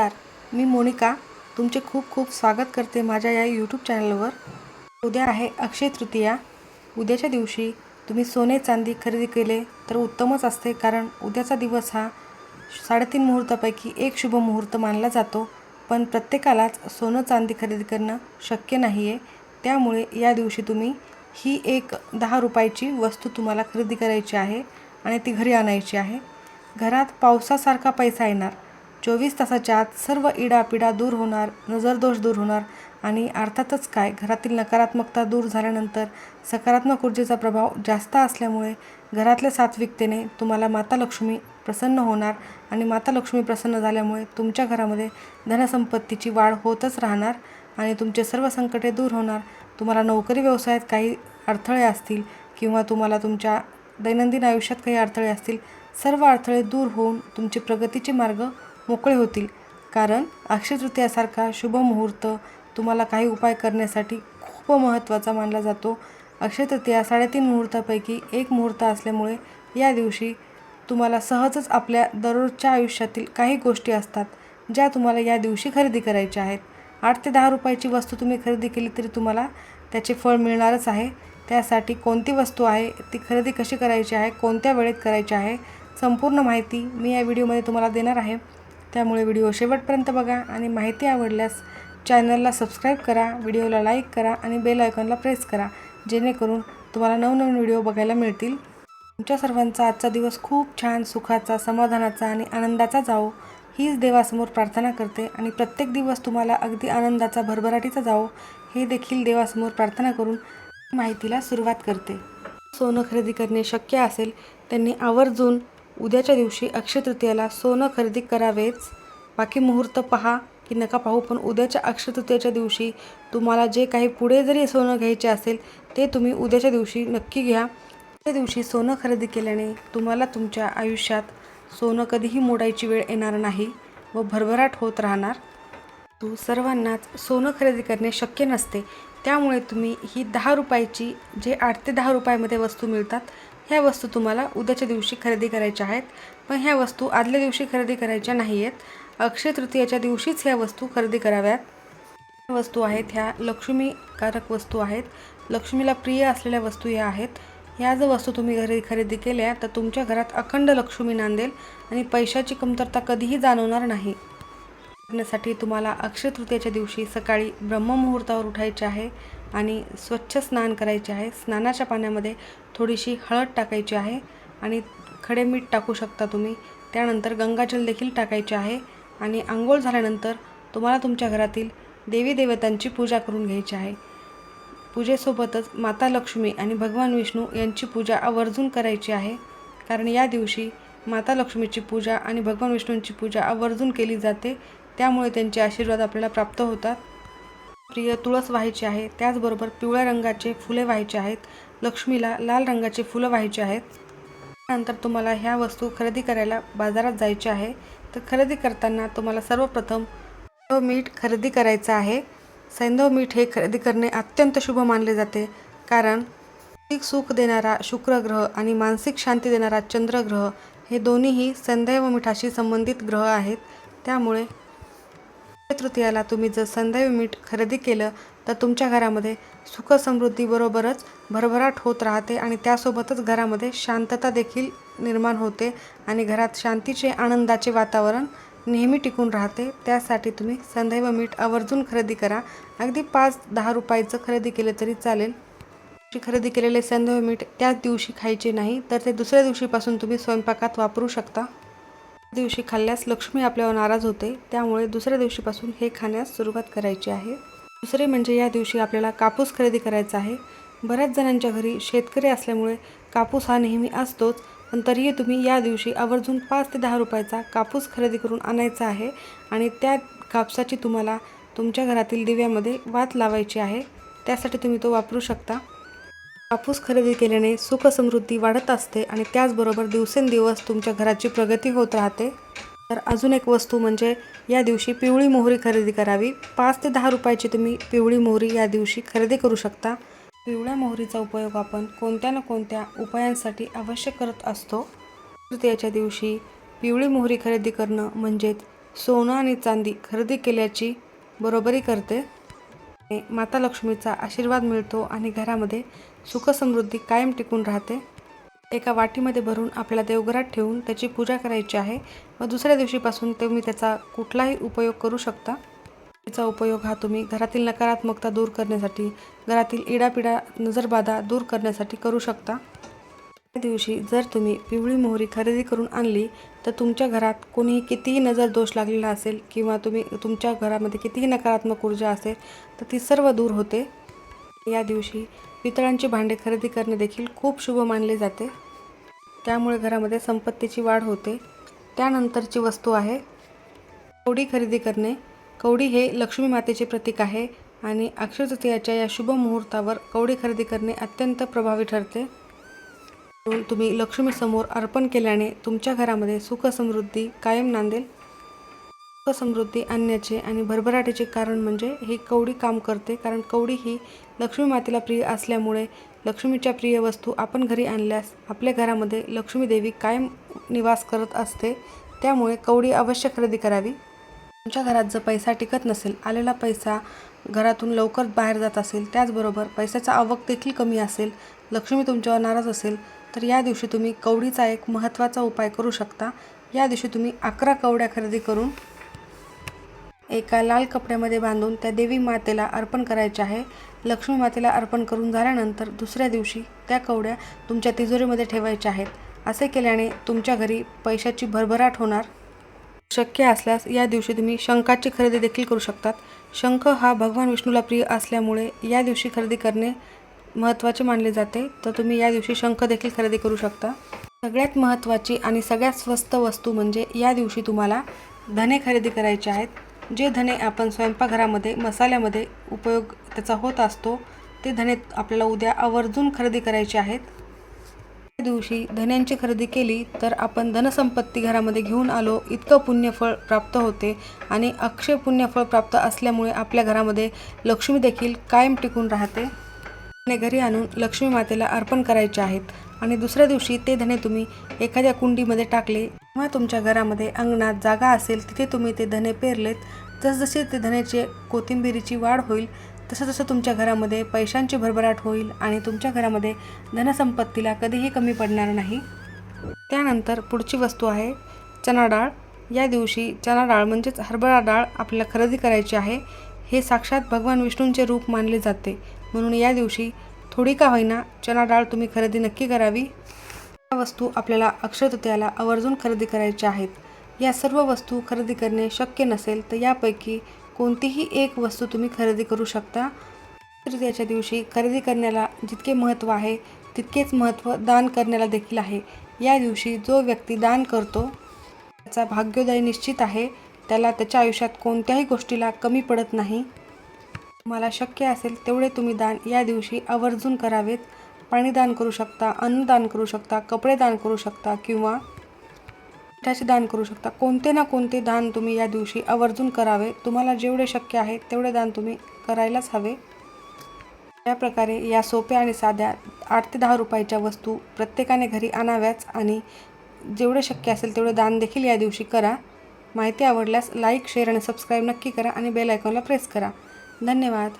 नमस्कार मी मोनिका. तुमचे खूप खूप स्वागत करते माझ्या या यूट्यूब चॅनलवर उद्या आहे अक्षय तृतीया. उद्याच्या दिवशी तुम्ही सोने चांदी खरेदी केले तर उत्तमच असते कारण उद्याचा दिवस हा साडेतीन मुहूर्तापैकी एक शुभ मुहूर्त मानला जातो. पण प्रत्येकालाच सोनं चांदी खरेदी करणं शक्य नाही आहे त्यामुळे या दिवशी तुम्ही ही एक दहा रुपयाची वस्तू तुम्हाला खरेदी करायची आहे आणि ती घरी आणायची आहे. घरात पावसासारखा पैसा येणार. चोवीस तासाच्या आत सर्व इडापिडा दूर होणार नजरदोष दूर होणार आणि अर्थातच काय? घरातील नकारात्मकता दूर झाल्यानंतर सकारात्मक ऊर्जेचा प्रभाव जास्त असल्यामुळे घरातल्या सात्विकतेने तुम्हाला माता लक्ष्मी प्रसन्न होणार आणि माता लक्ष्मी प्रसन्न झाल्यामुळे तुमच्या घरामध्ये धनसंपत्तीची वाढ होतच राहणार आणि तुमचे सर्व संकटे दूर होणार. तुम्हाला नोकरी व्यवसायात काही अडथळे असतील किंवा तुम्हाला तुमच्या दैनंदिन आयुष्यात काही अडथळे असतील सर्व अडथळे दूर होऊन तुमचे प्रगतीचे मार्ग मोकळे होतील. कारण अक्षय तृतीयासारखा शुभ मुहूर्त तुम्हाला काही उपाय करण्यासाठी खूप महत्त्वाचा मानला जातो. अक्षय तृतीया साडेतीन मुहूर्तापैकी एक मुहूर्त असल्यामुळे या दिवशी तुम्हाला सहजच आपल्या दररोजच्या आयुष्यातील काही गोष्टी असतात ज्या तुम्हाला या दिवशी खरेदी करायच्या आहेत. आठ ते दहा रुपयाची वस्तू तुम्ही खरेदी केली तरी तुम्हाला त्याचे फळ मिळणारच आहे. त्यासाठी कोणती वस्तू आहे ती खरेदी कशी करायची आहे कोणत्या वेळेत करायची आहे संपूर्ण माहिती मी या व्हिडिओमध्ये तुम्हाला देणार आहे. त्यामुळे व्हिडिओ शेवटपर्यंत बघा आणि माहिती आवडल्यास चॅनलला सबस्क्राईब करा व्हिडिओला लाईक करा आणि बेल आयकॉनला प्रेस करा जेणेकरून तुम्हाला नवनवीन व्हिडिओ बघायला मिळतील. तुमच्या सर्वांचा आजचा दिवस खूप छान सुखाचा समाधानाचा आणि आनंदाचा जावो. हीच देवासमोर प्रार्थना करते आणि प्रत्येक दिवस तुम्हाला अगदी आनंदाचा भरभराटीचा जावो. हे देखील देवासमोर प्रार्थना करून माहितीला सुरुवात करते. सोनं खरेदी करणे शक्य असेल त्यांनी आवर्जून उद्याच्या दिवशी अक्षय तृतीयाला सोनं खरेदी करावेच. बाकी मुहूर्त पहा की नका पाहू पण उद्याच्या अक्षय तृतीयाच्या दिवशी तुम्हाला जे काही पुढे जरी सोनं घ्यायचे असेल ते तुम्ही उद्याच्या दिवशी नक्की घ्या. त्या दिवशी सोनं खरेदी केल्याने तुम्हाला तुमच्या आयुष्यात सोनं कधीही मोडायची वेळ येणार नाही व भरभराट होत राहणार. तू सर्वांनाच सोनं खरेदी करणे शक्य नसते. त्यामुळे तुम्ही ही दहा रुपयाची जे आठ ते दहा रुपयामध्ये वस्तू मिळतात ह्या वस्तू तुम्हाला उद्याच्या दिवशी खरेदी करायच्या आहेत पण ह्या वस्तू आदल्या दिवशी खरेदी करायच्या नाही आहेत अक्षय तृतीयाच्या दिवशीच ह्या वस्तू खरेदी कराव्यात. ह्या वस्तू आहेत ह्या लक्ष्मीकारक वस्तू आहेत. लक्ष्मीला प्रिय असलेल्या वस्तू ह्या आहेत. ह्या जर वस्तू तुम्ही घरी खरेदी केल्या तर तुमच्या घरात अखंड लक्ष्मी नांदेल आणि पैशाची कमतरता कधीही जाणवणार नाही. करण्यासाठी तुम्हाला अक्षय तृतीयाच्या दिवशी सकाळी ब्रह्ममुहूर्तावर उठायचे आहे आणि स्वच्छ स्नान करायचे आहे. स्नानाच्या पाण्यामध्ये थोडीशी हळद टाकायची आहे आणि खडे मीठ टाकू शकता तुम्ही. त्यानंतर गंगाजल देखील टाकायचे आहे आणि आंघोळ झाल्यानंतर तुम्हाला तुमच्या घरातील देवी देवतांची पूजा करून घ्यायची आहे. पूजेसोबतच माता लक्ष्मी आणि भगवान विष्णू यांची पूजा आवर्जून करायची आहे. कारण या दिवशी माता लक्ष्मीची पूजा आणि भगवान विष्णूंची पूजा आवर्जून केली जाते. त्यामुळे त्यांचे आशीर्वाद आपल्याला प्राप्त होतात. प्रिय तुळस व्हायची आहे त्याचबरोबर पिवळ्या रंगाचे फुले व्हायचे आहेत लक्ष्मीला लाल रंगाचे फुलं व्हायचे आहेत. त्यानंतर तुम्हाला ह्या वस्तू खरेदी करायला बाजारात जायचे आहे. तर खरेदी करताना तुम्हाला सर्वप्रथम सैंधव मीठ खरेदी करायचं आहे. सैंधव मीठ हे खरेदी करणे अत्यंत शुभ मानले जाते कारण मानसिक सुख देणारा शुक्रग्रह आणि मानसिक शांती देणारा चंद्रग्रह हे दोन्हीही संदैव मिठाशी संबंधित ग्रह आहेत. त्यामुळे तृतीयाला तुम्ही जर संदैव मीठ खरेदी केलं तर तुमच्या घरामध्ये सुख समृद्धीबरोबरच भरभराट होत राहते आणि त्यासोबतच घरामध्ये शांतता देखील निर्माण होते आणि घरात शांतीचे आनंदाचे वातावरण नेहमी टिकून राहते. त्यासाठी तुम्ही संदैव मीठ आवर्जून खरेदी करा. अगदी पाच दहा रुपयाचं खरेदी केलं तरी चालेल. खरेदी केलेले संदैव मीठ त्याच दिवशी खायचे नाही तर ते दुसऱ्या दिवशीपासून तुम्ही स्वयंपाकात वापरू शकता. दिवशी खाल्ल्यास लक्ष्मी आपल्यावर नाराज होते त्यामुळे दुसऱ्या दिवशीपासून हे खाण्यास सुरुवात करायची आहे. दुसरे म्हणजे या दिवशी आपल्याला कापूस खरेदी करायचा आहे. बऱ्याच जणांच्या घरी शेतकरी असल्यामुळे कापूस हा नेहमी असतोच पण तरीही तुम्ही या दिवशी आवर्जून पाच ते दहा रुपयाचा कापूस खरेदी करून आणायचा आहे आणि त्या कापसाची तुम्हाला तुमच्या घरातील दिव्यामध्ये वात लावायची आहे. त्यासाठी तुम्ही तो वापरू शकता. कापूस खरेदी केल्याने सुख समृद्धी वाढत असते आणि त्याचबरोबर दिवसेंदिवस तुमच्या घराची प्रगती होत राहते. तर अजून एक वस्तू म्हणजे या दिवशी पिवळी मोहरी खरेदी करावी. पाच ते दहा रुपयाची तुम्ही पिवळी मोहरी या दिवशी खरेदी करू शकता. पिवळ्या मोहरीचा उपयोग आपण कोणत्या ना कोणत्या उपायांसाठी अवश्य करत असतो? तृतीयाच्या दिवशी पिवळी मोहरी खरेदी करणं म्हणजेच सोनं आणि चांदी खरेदी केल्याची बरोबरी करते. माता लक्ष्मीचा आशीर्वाद मिळतो आणि घरामध्ये सुखसमृद्धी कायम टिकून राहते. एका वाटीमध्ये भरून आपल्याला देवघरात ठेवून त्याची पूजा करायची आहे व दुसऱ्या दिवशीपासून तुम्ही त्याचा कुठलाही उपयोग करू शकता. त्याचा उपयोग हा तुम्ही घरातील नकारात्मकता दूर करण्यासाठी घरातील इडापिडा नजरबाधा दूर करण्यासाठी करू शकता. त्या दिवशी जर तुम्ही पिवळी मोहरी खरेदी करून आणली तर तुमच्या घरात कोणीही कितीही नजर दोष लागलेला असेल किंवा तुम्ही तुमच्या घरामध्ये कितीही नकारात्मक ऊर्जा असेल तर ती सर्व दूर होते. या दिवशी पितळांची भांडे खरेदी करणे देखील खूप शुभ मानले जाते. त्यामुळे घरामध्ये संपत्तीची वाढ होते. त्यानंतरची वस्तू आहे. कवडी खरेदी करणे. कवडी हे लक्ष्मी मातेचे प्रतीक आहे आणि अक्षयतृतीयाच्या या शुभ मुहूर्तावर कवडी खरेदी करणे अत्यंत प्रभावी ठरते. म्हणून तुम्ही लक्ष्मीसमोर अर्पण केल्याने तुमच्या घरामध्ये सुख समृद्धी कायम नांदेल. समृद्धी आणण्याचे आणि भरभराटीचे कारण म्हणजे ही कवडी काम करते. कारण कवडी ही लक्ष्मी मातेला प्रिय असल्यामुळे लक्ष्मीच्या प्रिय वस्तू आपण घरी आणल्यास आपल्या घरामध्ये लक्ष्मी देवी कायम निवास करत असते. त्यामुळे कवडी अवश्य खरेदी करावी. तुमच्या घरात जर पैसा टिकत नसेल आलेला पैसा घरातून लवकर बाहेर जात असेल त्याचबरोबर पैशाचा आवक देखील कमी असेल लक्ष्मी तुमच्यावर नाराज असेल तर या दिवशी तुम्ही कवडीचा एक महत्त्वाचा उपाय करू शकता. या दिवशी तुम्ही अकरा कवड्या खरेदी करून एका लाल कपड्यामध्ये बांधून त्या देवी मातेला अर्पण करायचे आहे. लक्ष्मी मातेला अर्पण करून झाल्यानंतर दुसऱ्या दिवशी त्या कवड्या तुमच्या तिजोरीमध्ये ठेवायच्या आहेत. असे केल्याने तुमच्या घरी पैशाची भरभराट होणार शक्य असल्यास या दिवशी तुम्ही शंखाची खरेदी देखील करू शकतात. शंख हा भगवान विष्णूला प्रिय असल्यामुळे या दिवशी खरेदी करणे महत्त्वाचे मानले जाते. तर तुम्ही या दिवशी शंख देखील खरेदी करू शकता. सगळ्यात महत्त्वाची आणि सगळ्यात स्वस्त वस्तू म्हणजे या दिवशी तुम्हाला धने खरेदी करायचे आहेत. जे धने आपण स्वयंपाकघरामध्ये मसाल्यामध्ये उपयोग त्याचा होत असतो ते धने आपल्याला उद्या आवर्जून खरेदी करायचे आहेत. त्या दिवशी धन्यांची खरेदी केली तर आपण धनसंपत्ती घरामध्ये घेऊन आलो. इतकं पुण्यफळ प्राप्त होते आणि अक्षय पुण्यफळ प्राप्त असल्यामुळे आपल्या घरामध्ये लक्ष्मी देखील कायम टिकून राहते. आणि घरी आणून लक्ष्मी मातेला अर्पण करायचे आहेत. आणि दुसऱ्या दिवशी ते धने तुम्ही एखाद्या कुंडीमध्ये टाकले. किंवा तुमच्या घरामध्ये अंगणात जागा असेल तिथे तुम्ही ते धने पेरलेत. जसजसे ते धनेचे कोथिंबिरीची वाढ होईल तसं तसं तुमच्या घरामध्ये पैशांची भरभराट होईल आणि तुमच्या घरामध्ये धनसंपत्तीला कधीही कमी पडणार नाही. त्यानंतर पुढची वस्तू आहे चणा डाळ. या दिवशी चणा डाळ म्हणजेच हरभरा डाळ आपल्याला खरेदी करायची आहे. हे साक्षात भगवान विष्णूंचे रूप मानले जाते. म्हणून या दिवशी थोडी का होईना चणा डाळ तुम्ही खरेदी नक्की करावी. या वस्तू आपल्याला अक्षयतृतीयाला आवर्जून खरेदी करायच्या आहेत. या सर्व वस्तू खरेदी करणे शक्य नसेल तर यापैकी कोणतीही एक वस्तू तुम्ही खरेदी करू शकता. तृतीयाच्या दिवशी खरेदी करण्याला जितके महत्त्व आहे तितकेच महत्त्व दान करण्याला देखील आहे. या दिवशी जो व्यक्ती दान करतो त्याचा भाग्योदय निश्चित आहे. त्याला त्याच्या आयुष्यात कोणत्याही गोष्टीला कमी पडत नाही. मला शक्य असेल तेवढे तुम्ही दान या दिवशी आवर्जून करावेत. पाणी दान करू शकता अन्न दान करू शकता कपडे दान करू शकता किंवा पिठाचे दान करू शकता. कोणते ना कोणते दान तुम्ही या दिवशी आवर्जून करावे. तुम्हाला जेवढे शक्य आहे तेवढे दान तुम्ही करायलाच हवे. या प्रकारे या सोप्या आणि साध्या आठ ते दहा रुपयाच्या वस्तू प्रत्येकाने घरी आणाव्याच आणि जेवढे शक्य असेल तेवढे दान देखील या दिवशी करा. माहिती आवडल्यास लाईक शेअर आणि सबस्क्राईब नक्की करा आणि बेल आयकॉनला प्रेस करा. धन्यवाद.